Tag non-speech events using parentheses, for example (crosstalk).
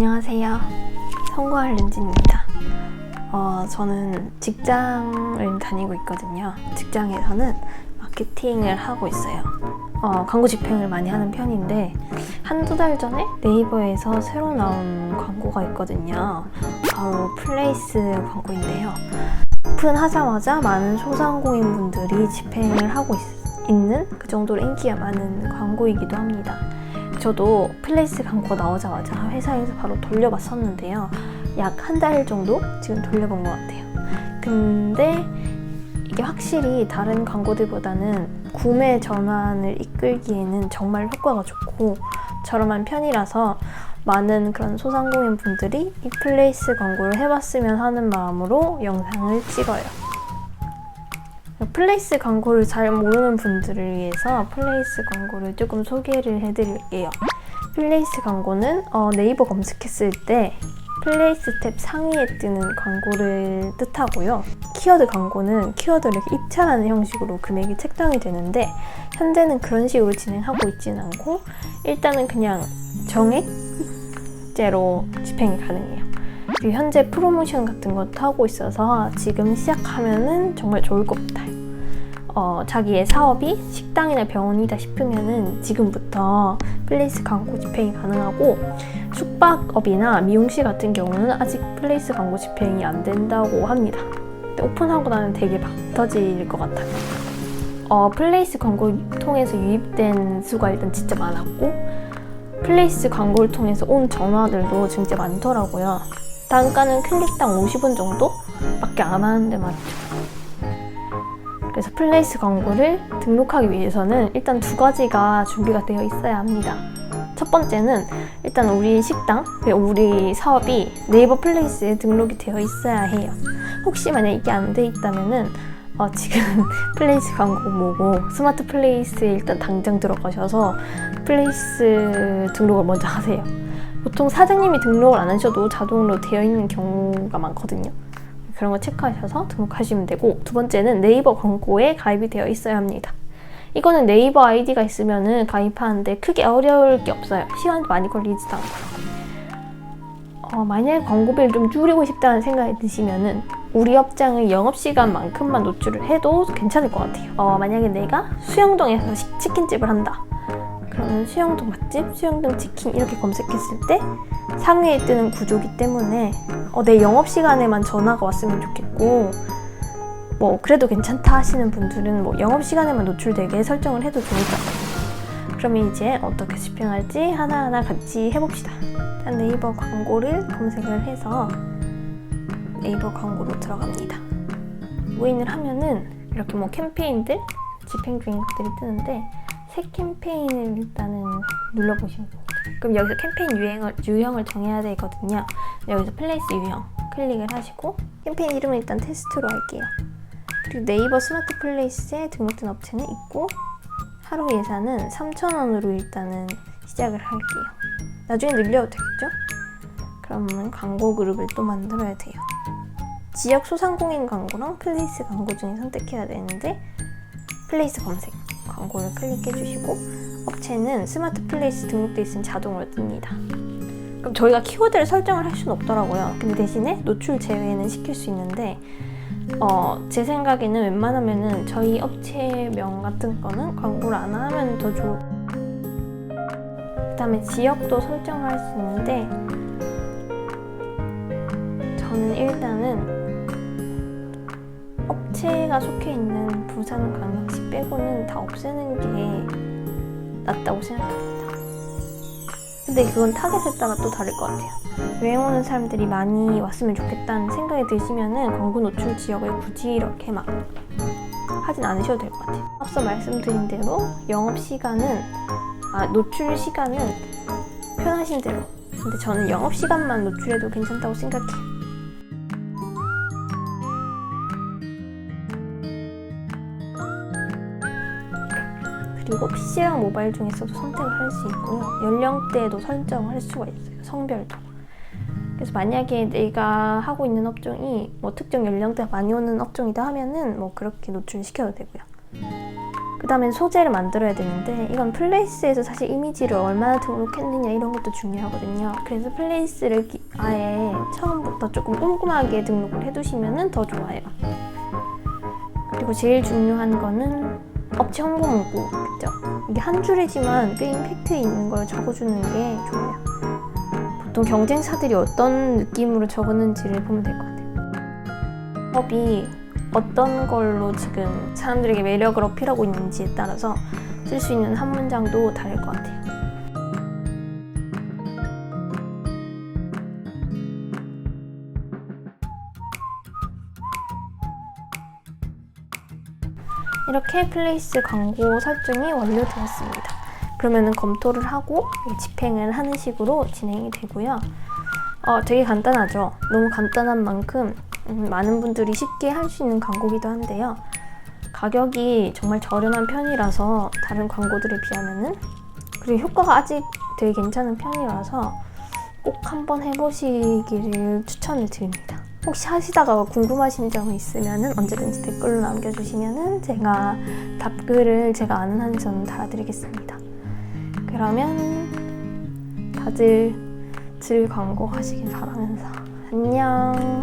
안녕하세요. 성공할 렌진입니다. 어, 저는 직장을 다니고 있거든요. 직장에서는 마케팅을 하고 있어요. 어, 광고 집행을 많이 하는 편인데 한두 달 전에 네이버에서 새로 나온 광고가 있거든요. 바로 플레이스 광고인데요. 오픈하자마자 많은 소상공인 분들이 집행을 하고 있, 있는 그 정도로 인기가 많은 광고이기도 합니다. 저도 플레이스 광고 나오자마자 회사에서 바로 돌려봤었는데요. 약 한 달 정도 지금 돌려본 것 같아요. 근데 이게 확실히 다른 광고들보다는 구매 전환을 이끌기에는 정말 효과가 좋고 저렴한 편이라서 많은 그런 소상공인 분들이 이 플레이스 광고를 해봤으면 하는 마음으로 영상을 찍어요. 플레이스 광고를 잘 모르는 분들을 위해서 플레이스 광고를 조금 소개를 해드릴게요. 플레이스 광고는 어, 네이버 검색했을 때 플레이스 탭 상위에 뜨는 광고를 뜻하고요. 키워드 광고는 키워드를 입찰하는 형식으로 금액이 책정이 되는데 현재는 그런 식으로 진행하고 있지는 않고 일단은 그냥 정액제로 집행이 가능해요. 현재 프로모션 같은 것도 하고 있어서 지금 시작하면은 정말 좋을 것 같아요. 어, 자기의 사업이 식당이나 병원이다 싶으면은 지금부터 플레이스 광고 집행이 가능하고 숙박업이나 미용실 같은 경우는 아직 플레이스 광고 집행이 안 된다고 합니다. 오픈하고 나면 되게 막 터질 것 같아요. 어, 플레이스 광고 통해서 유입된 수가 일단 진짜 많았고 플레이스 광고를 통해서 온 전화들도 진짜 많더라고요. 단가는 클릭당 50원 정도밖에 안 하는데 맞죠. 그래서 플레이스 광고를 등록하기 위해서는 일단 두 가지가 준비가 되어 있어야 합니다. 첫 번째는 일단 우리 식당, 우리 사업이 네이버 플레이스에 등록이 되어 있어야 해요. 혹시 만약 이게 안 돼 있다면은 어, 지금 (laughs) 플레이스 광고 보고 스마트 플레이스에 일단 당장 들어가셔서 플레이스 등록을 먼저 하세요. 보통 사장님이 등록을 안 하셔도 자동으로 되어 있는 경우가 많거든요. 그런 거 체크하셔서 등록하시면 되고 두 번째는 네이버 광고에 가입이 되어 있어야 합니다. 이거는 네이버 아이디가 있으면은 가입하는데 크게 어려울 게 없어요. 시간도 많이 걸리지도 않고. 어, 만약에 광고비를 좀 줄이고 싶다는 생각이 드시면은 우리 업장의 영업시간만큼만 노출을 해도 괜찮을 것 같아요. 어, 만약에 내가 수영동에서 시- 치킨집을 한다. 그러면 수영동 맛집, 수영동 치킨 이렇게 검색했을 때 상위에 뜨는 구조기 때문에 어, 내 영업 시간에만 전화가 왔으면 좋겠고 뭐 그래도 괜찮다 하시는 분들은 뭐 영업 시간에만 노출되게 설정을 해도 좋을 것 같아요. 그러면 이제 어떻게 집행할지 하나하나 같이 해봅시다. 일단 네이버 광고를 검색을 해서 네이버 광고로 들어갑니다. 로그인을 하면은 이렇게 뭐 캠페인들 집행 중인 것들이 뜨는데 새 캠페인을 일단은 눌러보시면 됩니다. 그럼 여기서 캠페인 유행을, 유형을 정해야 되거든요. 여기서 플레이스 유형 클릭을 하시고 캠페인 이름은 일단 테스트로 할게요. 그리고 네이버 스마트 플레이스에 등록된 업체는 있고 하루 예산은 3,000원으로 일단은 시작을 할게요. 나중에 늘려도 되겠죠? 그러면 광고 그룹을 또 만들어야 돼요. 지역 소상공인 광고랑 플레이스 광고 중에 선택해야 되는데 플레이스 검색 광고를 클릭해 주시고 업체는 스마트 플레이스 등록돼 있으면 자동으로 뜹니다. 그럼 저희가 키워드를 설정을 할 수는 없더라고요. 근데 대신에 노출 제외는 시킬 수 있는데 어, 제 생각에는 웬만하면은 저희 업체명 같은 거는 광고를 안 하면 더 좋을 그다음에 지역도 설정을 할수 있는데 저는 일단은 업체가 속해 있는 부산 광역시 빼고는 다 없애는 게 낫다고 생각합니다. 근데 그건 타겟에 따라 또 다를 것 같아요. 여행 오는 사람들이 많이 왔으면 좋겠다는 생각이 드시면은 광고 노출 지역을 굳이 이렇게 막 하진 않으셔도 될 것 같아요. 앞서 말씀드린 대로 영업 시간은 아 노출 시간은 편하신 대로. 근데 저는 영업 시간만 노출해도 괜찮다고 생각해요. 그리고 PC랑 모바일 중에서도 선택을 할 수 있고요. 연령대도 설정을 할 수가 있어요. 성별도. 그래서 만약에 내가 하고 있는 업종이 뭐 특정 연령대가 많이 오는 업종이다 하면은 뭐 그렇게 노출시켜도 되고요. 그 다음엔 소재를 만들어야 되는데 이건 플레이스에서 사실 이미지를 얼마나 등록했느냐 이런 것도 중요하거든요. 그래서 플레이스를 기- 아예 처음부터 조금 꼼꼼하게 등록을 해두시면 더 좋아요. 그리고 제일 중요한 거는 업체 홍보 문구 그죠? 이게 한 줄이지만 꽤 임팩트 있는 걸 적어주는 게 좋아요. 보통 경쟁사들이 어떤 느낌으로 적었는지를 보면 될 것 같아요. 법이 어떤 걸로 지금 사람들에게 매력을 어필하고 있는지에 따라서 쓸 수 있는 한 문장도 다를 것 같아요. 이렇게 플레이스 광고 설정이 완료되었습니다. 그러면은 검토를 하고 집행을 하는 식으로 진행이 되고요. 어, 되게 간단하죠. 너무 간단한 만큼 음, 많은 분들이 쉽게 할 수 있는 광고기도 한데요. 가격이 정말 저렴한 편이라서 다른 광고들에 비하면은 그리고 효과가 아직 되게 괜찮은 편이라서 꼭 한번 해보시기를 추천을 드립니다. 혹시 하시다가 궁금하신 점이 있으면 언제든지 댓글로 남겨주시면 제가 답글을 제가 아는 한에서는 달아드리겠습니다. 그러면 다들 질 광고 하시길 바라면서 안녕.